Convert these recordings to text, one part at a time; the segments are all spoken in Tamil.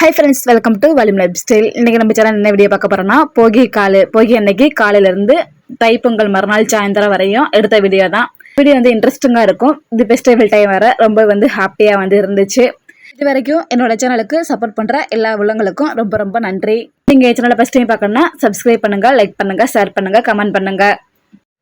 Hi friends welcome to Valim lifestyle இன்றைக்கி நம்ம சேனல் என்ன வீடியோ பார்க்க போகிறோம்னா போகி காலை போகி அன்னைக்கு காலையிலேருந்து தைப்பொங்கல் மறுநாள் சாயந்தரம் வரையும் எடுத்த வீடியோ தான். வீடியோ வந்து இன்ட்ரெஸ்டிங்காக இருக்கும். இது ஃபெஸ்டிவல் டைம் வர ரொம்ப வந்து ஹாப்பியாக வந்து இருந்துச்சு. இது வரைக்கும் என்னோட சேனலுக்கு சப்போர்ட் பண்ணுற எல்லா உள்ளங்களுக்கும் ரொம்ப ரொம்ப நன்றி. நீங்கள் என் சேனலை ஃபஸ்ட் டைம் பார்க்கணுன்னா சப்ஸ்கிரைப் பண்ணுங்கள் லைக் பண்ணுங்கள் ஷேர் பண்ணுங்கள் கமெண்ட் பண்ணுங்கள்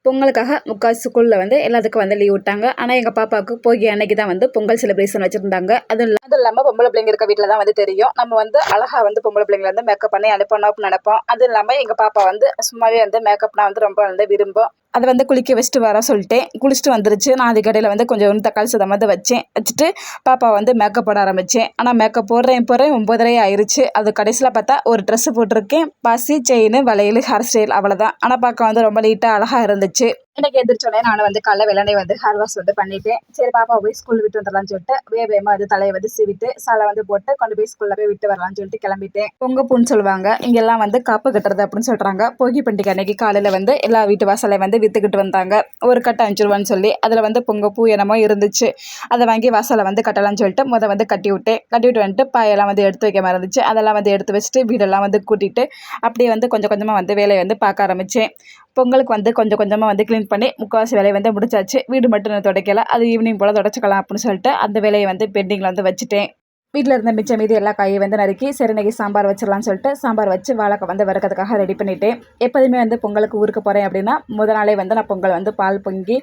பொங்கலுக்காக முக்கால் ஸ்கூலில் வந்து எல்லாத்துக்கும் வந்து லீவ் விட்டாங்க. ஆனால் எங்கள் பாப்பாவுக்கு போகி அன்னைக்கு தான் வந்து பொங்கல் செலிப்ரேஷன் வச்சுருந்தாங்க. அது அதுவும் இல்லாமல் பொம்பளை பிள்ளைங்க இருக்க வீட்டில் தான் வந்து தெரியும். நம்ம வந்து அழகாக வந்து பொம்பளை பிள்ளைங்களை வந்து மேக்கப் பண்ணி அனுப்பணும் அப்படின்னு நினைப்போம். அதுவும் இல்லாமல் எங்கள் பாப்பா வந்து சும்மாவே வந்து மேக்கப்னா வந்து ரொம்ப வந்து விரும்பும். அதை வந்து குளிக்க வச்சுட்டு வர சொல்லிட்டேன். குளிச்சுட்டு வந்துருச்சு. நான் அதுக்கடையில் வந்து கொஞ்சம் தக்காளி சதம் வந்து வச்சேன். வச்சுட்டு பாப்பா வந்து மேக்கப் போட ஆரம்பித்தேன் ஆனால் மேக்கப் போடுறேன் போகிறேன் ஒம்பதரை ஆயிடுச்சு அது கடைசியில் பார்த்தா ஒரு ட்ரெஸ்ஸு போட்டிருக்கேன். பாசி செயின் வளையல் ஹேர் ஸ்டைல் அவ்வளோதான் ஆனால் பார்க்க வந்து ரொம்ப நீட்டாக அழகாக இருந்துச்சு. எனக்கு எந்திரிச்சோடனே நான் வந்து காலைல வெள்ளனை வந்து ஹேர் வாஷ் வந்து பண்ணிட்டேன். சரி பாப்பா போய் ஸ்கூல் விட்டு வந்துடலாம்னு சொல்லிட்டு வேகமாக வந்து தலையை வந்து சீவிட்டு சாலை வந்து போட்டு கொண்டு போய் ஸ்கூலில் போய் விட்டு வரலாம்னு சொல்லிட்டு கிளம்பிட்டேன். பொங்கப்பூன்னு சொல்லுவாங்க. இங்கெல்லாம் வந்து காப்பு கட்டுறது அப்படின்னு சொல்கிறாங்க போகி பண்டிகை அன்னைக்கு காலையில் வந்து எல்லா வீட்டு வாசலை வந்து விற்றுக்கிட்டு வந்தாங்க. ஒரு கட்டு அஞ்சு ரூபான்னு சொல்லி அதில் வந்து பொங்கப்பூ என்னமோ இருந்துச்சு. அதை வாங்கி வாசலை வந்து கட்டலாம்னு சொல்லிட்டு முத வந்து கட்டி விட்டேன். கட்டி விட்டு வந்துட்டு பாயெல்லாம் வந்து எடுத்து வைக்க மறந்துச்சு அதெல்லாம் வந்து எடுத்து வச்சுட்டு வீடெல்லாம் வந்து கூட்டிட்டு அப்படியே வந்து கொஞ்சம் கொஞ்சமாக வந்து வேலையை வந்து பார்க்க ஆரம்பித்தேன் பொங்கலுக்கு வந்து கொஞ்சம் கொஞ்சமாக வந்து க்ளீன் பண்ணி முக்கால்வாசி வேலையை வந்து முடிச்சாச்சு. வீடு மட்டும் நான் துடைக்கல. அது ஈவினிங் போல் துடைச்சிக்கலாம் அப்படின்னு சொல்லிட்டு அந்த வேலையை வந்து பெண்டிங்கில் வந்து வச்சுட்டேன். வீட்டில் இருந்த மிச்சம் மீதி எல்லா காயும் வந்து நறுக்கி சரி சாம்பார் வச்சிடலாம்னு சொல்லிட்டு சாம்பார் வச்சு வாழைக்காய் வந்து வறுக்கிறதுக்காக ரெடி பண்ணிட்டேன். எப்போதுமே வந்து பொங்கலுக்கு ஊருக்கு போகிறேன் அப்படின்னா முதல் நாளே வந்து நான் பொங்கல் வந்து பால் பொங்கி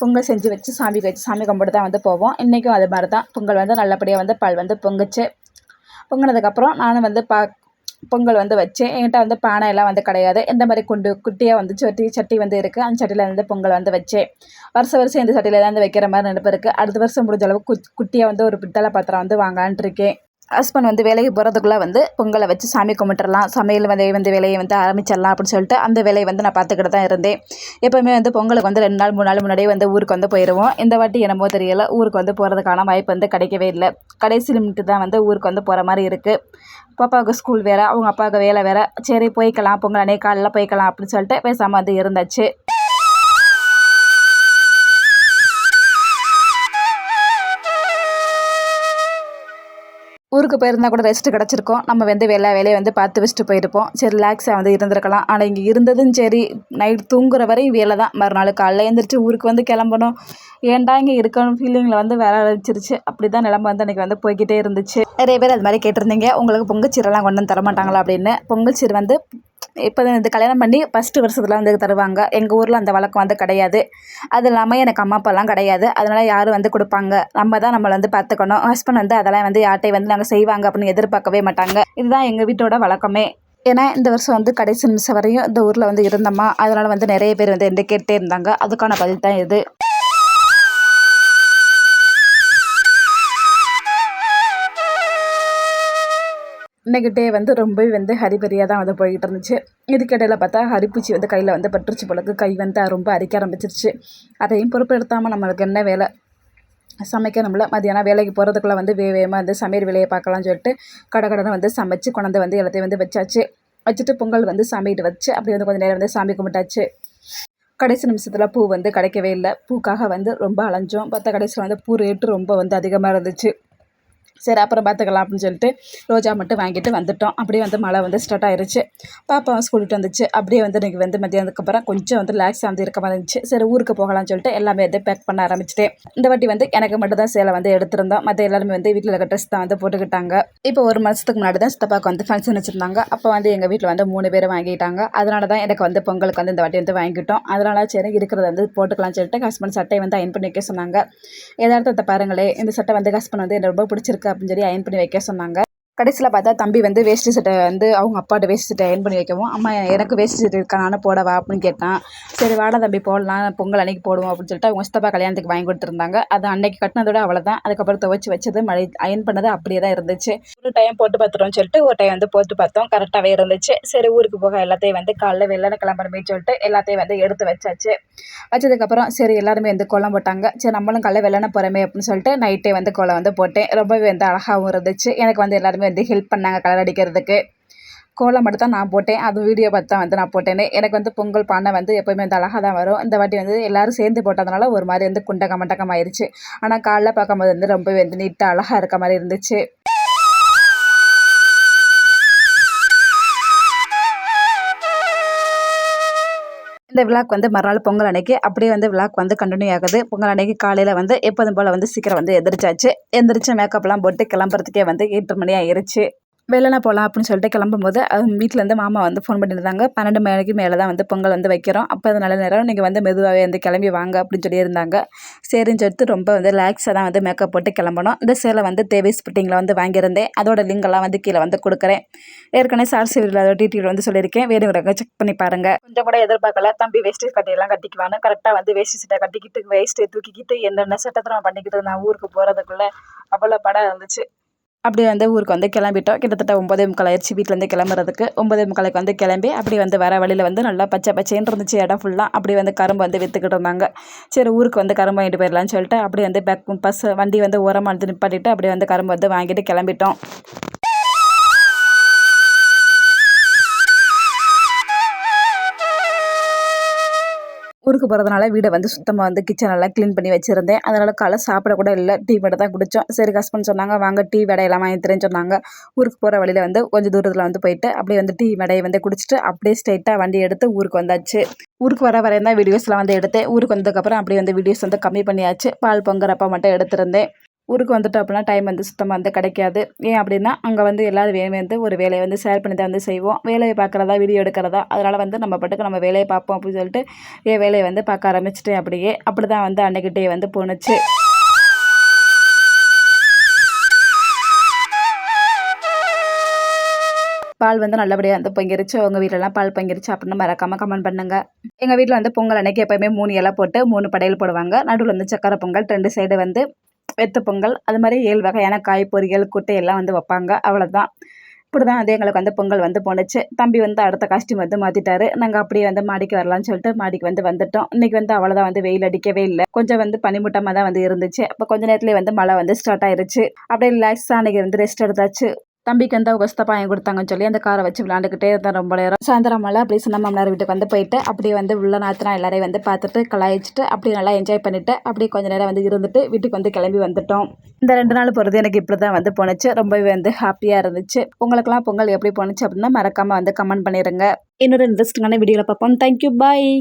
பொங்கல் செஞ்சு வச்சு சாமிக்கு வச்சு சாமி கும்பிட்டு தான் வந்து போவோம். இன்றைக்கும் அது மாதிரி தான் பொங்கல் வந்து நல்லபடியாக வந்து பால் வந்து பொங்குச்சு. பொங்கினதுக்கப்புறம் நானும் வந்து பா பொங்கல் வந்து வச்சேன் என்கிட்ட வந்து பானை எல்லாம் வந்து கிடையாது. இந்த மாதிரி குண்டு குட்டியாக வந்து சட்டி சட்டி வந்து இருக்குது அந்த சட்டியில் வந்து பொங்கல் வந்து வச்சேன் வருஷம் வருஷம் இந்த சட்டியில் தான் வந்து வைக்கிற மாதிரி நினப்பு இருக்குது அடுத்த வருஷம் முடிஞ்ச அளவுக்கு குட் குட்டியாக வந்து ஒரு பித்தளை பாத்திரம் வந்து வாங்கலான்ட்டு இருக்கேன். ஹஸ்பண்ட் வந்து வேலைக்கு போகிறதுக்குள்ளே வந்து பொங்கலை வச்சு சாமி கும்பிட்டுறலாம். சமையல் வந்து வந்து வேலையை வந்து ஆரம்பிச்சிடலாம் அப்படின்னு சொல்லிட்டு அந்த வேலையை வந்து நான் பார்த்துக்கிட்டு தான் இருந்தேன். எப்போவுமே வந்து பொங்கலுக்கு வந்து ரெண்டு நாள் மூணு நாள் முன்னாடியே வந்து ஊருக்கு வந்து போயிடுவோம் இந்த வாட்டி என்னமோ தெரியல ஊருக்கு வந்து போகிறதுக்கான வாய்ப்பு வந்து கிடைக்கவே இல்லை. கடைசி லிமிட்டு தான் வந்து ஊருக்கு வந்து போகிற மாதிரி இருக்குது பாப்பாவுக்கு ஸ்கூல் வேறு அவங்க அப்பாவுக்கு வேலை வேறு. சரி போய்க்கலாம் பொங்கல் அன்னைக்கு காலைல போய்க்கலாம் அப்படின்னு சொல்லிட்டு பேசாமல் வந்து இருந்தாச்சு. ஊருக்கு போயிருந்தா கூட ரெஸ்ட் கிடச்சிருக்கும். நம்ம வந்து எல்லா வேலையை வந்து பார்த்து வச்சுட்டு போயிருப்போம். சரி ரிலாக்ஸாக வந்து இருந்திருக்கலாம். ஆனால் இங்கே இருந்ததும் சரி நைட் தூங்குற வரையும் வேலை தான். மறுநாள் காலைல எழுந்திரிச்சு ஊருக்கு வந்து கிளம்பணும். ஏன்டா இங்கே இருக்கணும்? ஃபீலிங்கில் வந்து வேலை ஆரம்பிச்சிருச்சு. அப்படி தான் நிலமை வந்து அன்றைக்கி வந்து போய்கிட்டே இருந்துச்சு. நிறைய பேர் அது மாதிரி கேட்டிருந்தீங்க. உங்களுக்கு பொங்கல் சீரெல்லாம் கொண்டு வந்து தர மாட்டாங்களா அப்படின்னு. பொங்கல் சீர் வந்து இப்போ இந்த கல்யாணம் பண்ணி ஃபஸ்ட்டு வருஷத்தில் வந்து தருவாங்க. எங்கள் ஊரில் அந்த வழக்கம் வந்து கிடையாது. அது இல்லாமல் எனக்கு அம்மா அப்பாலாம் கிடையாது. அதனால் யாரும் வந்து கொடுப்பாங்க? நம்ம தான் நம்மளை வந்து பார்த்துக்கணும். ஹஸ்பண்ட் வந்து அதெல்லாம் வந்து யார்ட்டையும் வந்து நாங்கள் செய்வாங்க அப்படின்னு எதிர்பார்க்கவே மாட்டாங்க. இதுதான் எங்கள் வீட்டோட வழக்கமே. ஏன்னா இந்த வருஷம் வந்து கடைசி நிமிஷம் வரையும் இந்த ஊரில் வந்து இருந்தோமா அதனால் வந்து நிறைய பேர் வந்து என்கிட்ட கேட்டே இருந்தாங்க. அதுக்கான பதில் தான் இது. இன்னைக்கு டே வந்து ரொம்பவே வந்து ஹரிபரியாக தான் வந்து போய்கிட்டு இருந்துச்சு. இதுக்கிடையில் பார்த்தா ஹரிப்பூச்சி வந்து கையில் வந்து பட்டுருச்சு போலக்கு. கை வந்து ரொம்ப அரிக்க ஆரம்பிச்சிருச்சு. அதையும் பொறுப்பெடுத்தாமல் நம்மளுக்கு என்ன வேலை? சமைக்கணும்ல மதியானம் வேலைக்கு போகிறதுக்குள்ளே வந்து வே வேகமாக வந்து சமையல் வேலையை பார்க்கலாம்னு சொல்லிட்டு கடை கடனை வந்து சமைச்சு கொண்டாந்து வந்து எல்லாத்தையும் வந்து வச்சாச்சு. வச்சுட்டு பொங்கல் வந்து சாமிகிட்ட வச்சு அப்படியே வந்து கொஞ்சம் நேரம் வந்து சாமி கும்பிட்டாச்சு. கடைசி நிமிஷத்தில் பூ வந்து கிடைக்கவே இல்லை. பூக்காக வந்து ரொம்ப அலைஞ்சோம். பார்த்தா கடைசியில் வந்து பூ ரேட்டு ரொம்ப வந்து அதிகமாக இருந்துச்சு. சரி அப்புறம் பார்த்துக்கலாம் அப்படின்னு சொல்லிட்டு ரோஜா மட்டும் வாங்கிட்டு வந்துட்டோம். அப்படியே வந்து மழை வந்து ஸ்டார்ட் ஆயிருச்சு. பாப்பா ஸ்கூலிட்டு வந்துச்சு. அப்படியே வந்து எனக்கு வந்து மதியானதுக்கு அப்புறம் கொஞ்சம் வந்து ரிலாக்ஸாக வந்து இருக்க மாதிரி இருந்துச்சு. சரி ஊருக்கு போகலாம்னு சொல்லிட்டு எல்லாமே வந்து பேக் பண்ண ஆரம்பிச்சிட்டேன். இந்த வாட்டி வந்து எனக்கு மட்டும் தான் சேலை வந்து எடுத்திருந்தோம். மற்ற எல்லாருமே வந்து வீட்டில் இருக்க ட்ரெஸ் தான் வந்து போட்டுக்கிட்டாங்க. இப்போ ஒரு மாதத்துக்கு முன்னாடி தான் சித்தப்பாவுக்கு வந்து ஃபங்க்ஷன் வச்சுருந்தாங்க. அப்போ வந்து எங்கள் வீட்டில் வந்து மூணு பேர் வாங்கிட்டாங்க. அதனால தான் எனக்கு வந்து பொங்கலுக்கு வந்து இந்த வாட்டி வந்து வாங்கிட்டோம் அதனால சரி இருக்கிறத வந்து போட்டுக்கலாம்னு சொல்லிட்டு ஹஸ்பண்ட் சட்டையை வந்து அயன் பண்ணி வைக்க சொன்னாங்க. எதார்த்தத்தை பாருங்களே இந்த சட்டை வந்து ஹஸ்பண்ட் வந்து எனக்கு ரொம்ப பிடிச்சிருக்கு அப்படின்னு சொல்லி அயன் பண்ணி வைக்க சொன்னாங்க கடைசியில் பார்த்தா தம்பி வந்து வேஷ்டி சட்டை வந்து அவங்க அப்பாட்ட வேஷ்டி சட்டை ஏன் பண்ணி வைக்கவும் அம்மா எனக்கு வேஷ்டி சட்டை இருக்கா? நானும் போடவா? அப்படின்னு கேட்டான். சரி வாடா தம்பி போடலாம். பொங்கல் அன்னைக்கு போடுவோம் அப்படின்னு சொல்லிட்டு அவங்க சித்தப்பா கல்யாணத்துக்கு வாங்கி கொடுத்துருந்தாங்க. அது அன்னைக்கு கட்டினதோட அவ்வளோதான் அதுக்கப்புறம் துவச்சி வச்சது மழை அயன் பண்ணது அப்படியே தான் இருந்துச்சு. ஒரு டைம் போட்டு பார்த்துட்டோம்னு சொல்லிட்டு ஒரு டைம் வந்து போட்டு பார்த்தோம். கரெக்டாகவே இருந்துச்சு. சரி ஊருக்கு போக எல்லாத்தையும் வந்து காலைல வெள்ளன கிளம்புறமே சொல்லிட்டு எல்லாத்தையும் வந்து எடுத்து வச்சாச்சு. வச்சதுக்கப்புறம் சரி எல்லாருமே வந்து கோலம் போட்டாங்க. சரி நம்மளும் காலைல வெள்ளன போகிறோமே அப்படின்னு சொல்லிட்டு நைட்டே வந்து கோலம் வந்து போட்டேன். ரொம்பவே வந்து அழகாகவும் இருந்துச்சு. எனக்கு வந்து எல்லாருமே வந்து ஹெல்ப் பண்ணாங்க கலர் அடிக்கிறதுக்கு. கோலம் மட்டும் தான் நான் போட்டேன். அது வீடியோ பார்த்து தான் வந்து நான் போட்டேனே எனக்கு வந்து பொங்கல் பானை வந்து எப்போயுமே வந்து அழகாக தான் வரும். இந்த வாட்டி வந்து எல்லாரும் சேர்ந்து போட்டதுனால ஒரு மாதிரி வந்து குண்டகம் மண்டக்கம் ஆயிடுச்சு ஆனால் காலைல பார்க்கும்போது வந்து ரொம்பவே வந்து நீட்டாக அழகாக இருக்க மாதிரி இருந்துச்சு. இந்த விழாக்கு வந்து மறுநாள் பொங்கல் அன்னைக்கு. அப்படியே வந்து விழாக் வந்து கண்டினியூ ஆகுது. பொங்கல் அன்னைக்கு காலையில் வந்து எப்போதும் போல் வந்து சீக்கிரம் வந்து எந்திரிச்சாச்சு. எந்திரிச்சு மேக்கப்லாம் போட்டு கிளம்புறதுக்கே வந்து எட்டு மணி ஆயிருச்சு. வெளில போகலாம் அப்படின்னு சொல்லிட்டு கிளம்பும்போது வீட்டிலேருந்து மாமா வந்து ஃபோன் பண்ணியிருந்தாங்க. பன்னெண்டு மணிக்கு மேலே தான் வந்து பொங்கல் வந்து வைக்கிறோம். அப்போ அது நல்ல நேரம். நீங்கள் வந்து மெதுவாகவே வந்து கிளம்பி வாங்க அப்படின்னு சொல்லியிருந்தாங்க. சரின்னு சொல்லிட்டு ரொம்ப வந்து ரிலாக்ஸாக தான் வந்து மேக்கப் போட்டு கிளம்பணும். இந்த சேலை வந்து தேவை ஸ்பிட்டிங்கில் வந்து வாங்கியிருந்தேன். அதோட லிங்கெல்லாம் வந்து கீழே வந்து கொடுக்குறேன். ஏற்கனவே சார் சிவில் அதோட டீட்டெயில் வந்து சொல்லியிருக்கேன். வேணுங்கிறவங்க செக் பண்ணி பாருங்கள் கொஞ்சம் கூட எதிர்பார்க்கல. தம்பி வேஸ்ட்டு கட்டியெல்லாம் கட்டிக்குவானு கரெக்டாக வந்து வேஸ்ட் சட்டை கட்டிக்கிட்டு வேஸ்ட்டு தூக்கிக்கிட்டு என்னென்ன சட்டத்தில் பண்ணிக்கிட்டு நான் ஊருக்கு போகிறதுக்குள்ளே அவ்வளோ படம் இருந்துச்சு. அப்படியே வந்து ஊருக்கு வந்து கிளம்பிட்டோம். கிட்டத்தட்ட ஒம்பதே முக்கால் ஆயிடுச்சு வீட்டிலேருந்து கிளம்புறதுக்கு. ஒம்பதே முக்காலுக்கு வந்து கிளம்பி அப்படி வந்து வர வழியில் வந்து நல்லா பச்சை பச்சைன்னு இருந்துச்சு இடம் ஃபுல்லாக அப்படி வந்து கரும்பு வந்து விற்றுக்கிட்டு இருந்தாங்க. சரி ஊருக்கு வந்து கரும்பு வாங்கிட்டு போயிடலான்னு சொல்லிட்டு அப்படியே வந்து பேக் பஸ் வண்டி வந்து ஓரமாக வந்து நிப்பாட்டிட்டு அப்படியே வந்து கரும்பு வந்து வாங்கிட்டு கிளம்பிட்டோம். ஊருக்கு போகிறதுனால வீடை வந்து சுத்தமாக வந்து கிச்சன் எல்லாம் க்ளீன் பண்ணி வச்சுருந்தேன். அதனால் காலை சாப்பிட கூட இல்லை டீ மட்டும் தான் குடித்தோம் சரி ஹஸ்பண்ட் சொன்னாங்க வாங்க டீ வடையெல்லாம் வாங்கி தரேன்னு சொன்னாங்க. ஊருக்கு போகிற வழியில் வந்து கொஞ்சம் தூரத்தில் வந்து போயிட்டு அப்படியே வந்து டீ வடையை வந்து குடிச்சிட்டு அப்படியே ஸ்ட்ரைட்டாக வண்டி எடுத்து ஊருக்கு வந்தாச்சு. ஊருக்கு வர வரையும் தான் வீடியோஸ்லாம் வந்து எடுத்தேன். ஊருக்கு வந்ததுக்கப்புறம் அப்படியே வந்து வீடியோஸ் வந்து கம்மி பண்ணியாச்சு. பால் பொங்குறப்ப மட்டும் எடுத்திருந்தேன். ஊருக்கு வந்துட்டு அப்படின்னா டைம் வந்து சுத்தமாக வந்து கிடைக்காது. ஏன் அப்படின்னா அங்கே வந்து எல்லோரும் வேணும் வந்து ஒரு வேலையை வந்து ஷேர் பண்ணி தான் வந்து செய்வோம். வேலையை பார்க்குறதா வீடியோ எடுக்கிறதா அதனால் வந்து நம்ம பாட்டுக்கு நம்ம வேலையை பார்ப்போம் அப்படின்னு சொல்லிட்டு என் வேலையை வந்து பார்க்க ஆரம்பிச்சிட்டேன் அப்படியே. அப்படி தான் வந்து அன்னைக்கிட்டே வந்து போணுச்சு. பால் வந்து நல்லபடியாக வந்து பொங்கிருச்சு. உங்கள் வீட்டிலலாம் பால் பொங்கிருச்சு அப்படின்னு மறக்காமல் கமெண்ட் பண்ணுங்கள் எங்கள் வீட்டில் வந்து பொங்கல் அன்னைக்கு எப்போயுமே மூணு இலை போட்டு மூணு படையல் போடுவாங்க. நடுவில் வந்து சக்கரை பொங்கல் ரெண்டு சைடு வந்து வெத்த பொங்கல் அது மாதிரி ஏழு வகையான காய் பொரியல் குட்டை எல்லாம் வந்து வைப்பாங்க. அவ்வளோதான் இப்படி தான் அது எங்களுக்கு வந்து பொங்கல் வந்து போணுச்சு. தம்பி வந்து அடுத்த காஸ்டியூம் வந்து மாற்றிட்டாரு நாங்கள் அப்படியே வந்து மாடிக்கு வரலாம்னு சொல்லிட்டு மாடிக்கு வந்து வந்துட்டோம். இன்றைக்கி வந்து அவ்வளோதான் வந்து வெயில் அடிக்கவே இல்லை. கொஞ்சம் வந்து பனிமூட்டமாக தான் வந்து இருந்துச்சு. அப்போ கொஞ்ச நேரத்துலேயே வந்து மழை வந்து ஸ்டார்ட் ஆயிருச்சு. அப்படியே ரிலாக்ஸாக அன்றைக்கி வந்து ரெஸ்ட் எடுத்தாச்சு. தம்பிக்கு வந்து அவங்க சித்தப்பா வாங்கி கொடுத்தாங்கன்னு சொல்லி அந்த காரை வச்சு விளாண்டுக்கிட்டே இருந்தேன் ரொம்ப நேரம். சாயந்தரம் மழை அப்படியே சின்ன மாமனார் வீட்டுக்கு வந்து போயிட்டு அப்படியே வந்து உள்ள நாத்தினா எல்லாரையும் வந்து பார்த்துட்டு கலாய்ச்சிட்டு அப்படியே நல்லா என்ஜாய் பண்ணிவிட்டு அப்படியே கொஞ்சம் நேரம் வந்து இருந்துட்டு வீட்டுக்கு வந்து கிளம்பி வந்துட்டோம். இந்த ரெண்டு நாள் போகிறது எனக்கு இப்படி தான் வந்து போணுச்சு. ரொம்பவே வந்து ஹாப்பியாக இருந்துச்சு. உங்களுக்குலாம் பொங்கல் எப்படி போணுச்சு அப்படின்னா மறக்காமல் வந்து கமெண்ட் பண்ணிடுங்க இன்னொரு இன்ட்ரெஸ்டிங்கான வீடியோவில் பார்ப்போம். Thank you bye